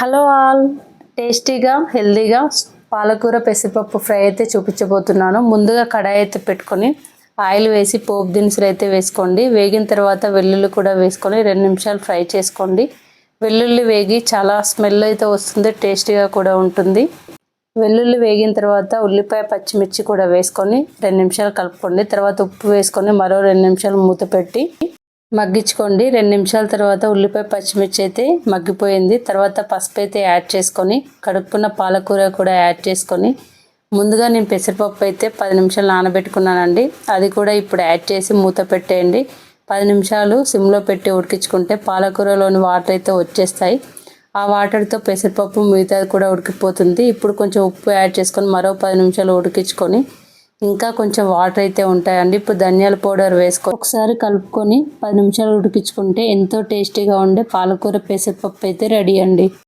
Hello all. టేస్టీగా హెల్దీగా పాలకూర పెసరపప్పు ఫ్రై అయితే చూపించబోతున్నాను. ముందుగా కడాయి అయితే పెట్టుకొని ఆయిల్ వేసి పోపు దినుసులు అయితే వేసుకోండి. వేగిన తర్వాత వెల్లుల్లి కూడా వేసుకొని రెండు నిమిషాలు ఫ్రై చేసుకోండి. వెల్లుల్లి వేగి చాలా స్మెల్ అయితే వస్తుంది టేస్టీగా కూడా ఉంటుంది. వెల్లుల్లి వేగిన తర్వాత ఉల్లిపాయ పచ్చిమిర్చి కూడా వేసుకొని రెండు నిమిషాలు కలుపుకోండి. తర్వాత ఉప్పు వేసుకొని మరో రెండు నిమిషాలు మూత పెట్టి మగ్గించుకోండి. రెండు నిమిషాల తర్వాత ఉల్లిపాయ పచ్చిమిర్చి అయితే మగ్గిపోయింది. తర్వాత పసుపు అయితే యాడ్ చేసుకొని కడుక్కున్న పాలకూర కూడా యాడ్ చేసుకొని ముందుగా నేను పెసరపప్పు అయితే పది నిమిషాలు నానబెట్టుకున్నానండి. అది కూడా ఇప్పుడు యాడ్ చేసి మూత పెట్టేయండి. పది నిమిషాలు సిమ్లో పెట్టి ఉడికించుకుంటే పాలకూరలోని వాటర్ అయితే వచ్చేస్తాయి. ఆ వాటర్తో పెసరపప్పు మిగతాది కూడా ఉడికిపోతుంది. ఇప్పుడు కొంచెం ఉప్పు యాడ్ చేసుకొని మరో పది నిమిషాలు ఉడికించుకొని ఇంకా కొంచెం వాటర్ అయితే ఉంటాయండి. ఇప్పుడు ధనియాల పౌడర్ వేసుకో ఒకసారి కలుపుకొని పది నిమిషాలు ఉడికించుకుంటే ఎంతో టేస్టీగా ఉండే పాలకూర పెసరపప్పు అయితే రెడీ అండి.